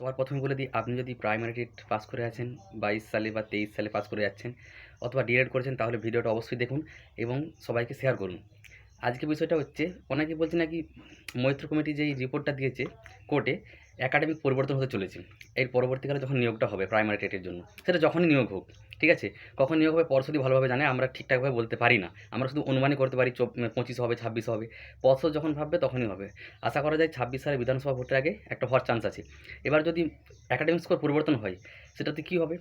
সবার প্রথমে বলে দিই আপনি যদি প্রাইমারি টেট পাস করে আছেন, বাইশ সালে বা তেইশ সালে পাস করে যাচ্ছেন অথবা ডিএড করেছেন, তাহলে ভিডিওটা অবশ্যই দেখুন এবং সবাইকে শেয়ার করুন। আজকে বিষয়টা হচ্ছে, অনেকে বলছে নাকি মৈত্র কমিটি যেই রিপোর্টটা দিয়েছে কোর্টে একাডেমিক পরিবর্তন হতে চলেছে। এর পরবর্তীকালে যখন নিয়োগটা হবে প্রাইমারি টেটের জন্য, সেটা যখনই নিয়োগ হোক, ঠিক আছে? কখন নিয়োগ হবে পর্ষদই ভালোভাবে জানে, আমরা ঠিকঠাকভাবে বলতে পারি না। আমরা শুধু অনুমানই করতে পারি পঁচিশ হবে, ছাব্বিশ হবে। পর্ষদ যখন ভাববে, তখনই হবে। আশা করা যায় ছাব্বিশ সালে বিধানসভা ভোটের আগে একটা হওয়ার চান্স আছে। এবার যদি একাডেমিক স্কোর পরিবর্তন হয়, সেটাতে কী হবে?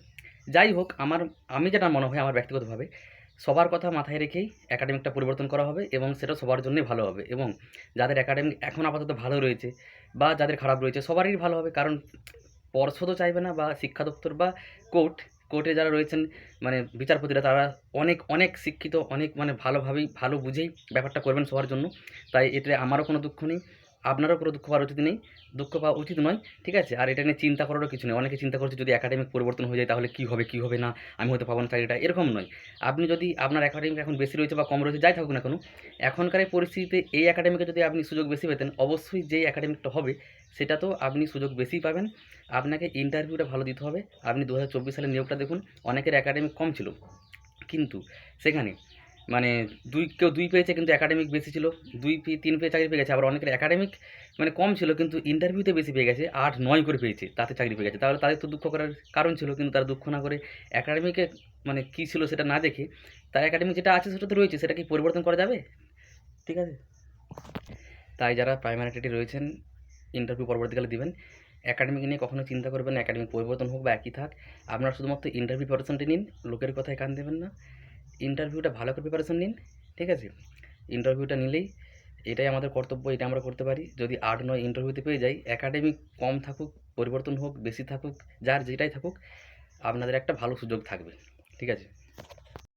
যাই হোক, আমার আমি যেটা মনে হয়, আমার ব্যক্তিগতভাবে সবার কথা মাথায় রেখেই একাডেমিকটা পরিবর্তন করা হবে এবং সেটা সবার জন্যই ভালো হবে এবং যাদের একাডেমিক এখন আপাতত ভালো রয়েছে বা যাদের খারাপ রয়েছে সবারই ভালো হবে কারণ পর্ষদও চাইবে না বা শিক্ষা দপ্তর বা কোর্ট, কোর্টে যারা রয়েছেন মানে বিচারপতিরা তারা অনেক অনেক শিক্ষিত, অনেক মানে ভালোভাবেই, ভালো বুঝেই ব্যাপারটা করবেন সবার জন্য। তাই এতে আমারও কোনো দুঃখ নেই। আপনারও কোনো দুঃখ পাওয়ার উচিত নেই, দুঃখ পাওয়া উচিত নয়, ঠিক আছে? আর এটা নিয়ে চিন্তা করারও কিছু নেই। অনেকে চিন্তা করছে যদি একাডেমিক পরিবর্তন হয়ে যায় তাহলে কী হবে কী হবে না? আমি হয়তো পাবো না চাকরিটা। এরকম নয়। আপনি যদি আপনার একাডেমিক এখন বেশি রয়েছে বা কম রয়েছে, যাই থাকুক না কেন, এখনকার এই পরিস্থিতিতে এই একাডেমিকে যদি আপনি সুযোগ বেশি পেতেন, অবশ্যই যেই একাডেমিকটা হবে, সেটা তো আপনি সুযোগ বেশিই পাবেন। আপনাকে ইন্টারভিউটা ভালো দিতে হবে। আপনি দু সালের নিয়োগটা দেখুন, অনেকের একাডেমিক কম ছিল। কিন্তু সেখানে মানে দুই, কেউ দুই পেয়েছে কিন্তু একাডেমিক বেশি ছিল, দুই তিন পেয়ে চাকরি পেয়ে গেছে, আবার অনেকের একাডেমিক মানে কম ছিল কিন্তু ইন্টারভিউতে বেশি পেয়ে গেছে, আট, নয় করে পেয়েছে, তাতে চাকরি পেয়ে গেছে। তাহলে তাদের তো দুঃখ করার কারণ ছিল কিন্তু তারা দুঃখ না করে একাডেমিকে মানে কী ছিল সেটা না দেখে তার একাডেমিক যেটা আছে সেটা তো রয়েছে, সেটা কি পরিবর্তন করা যাবে? ঠিক আছে? তাই যারা প্রাইমারি রয়েছেন ইন্টারভিউ পরবর্তীকালে দিবেন। একাডেমিক নিয়ে কখনো চিন্তা করবেন একাডেমিক পরিবর্তন হোক বা একই থাক, আপনারা শুধুমাত্র ইন্টারভিউ প্রিপারেশনটি নিন, লোকের কথায় কান দেবেন না। ইন্টারভিউটা ভালো করে প্রিপারেশন নিন, ঠিক আছে? ইন্টারভিউটা নিলেই এটাই আমাদের কর্তব্য, এটা আমরা করতে পারি। যদি আট, নয় ইন্টারভিউতে পেয়ে যাই একাডেমিক কম থাকুক, পরিবর্তন হোক, বেশি থাকুক, যার যেটাই থাকুক, আপনাদের একটা ভালো সুযোগ থাকবে, ঠিক আছে?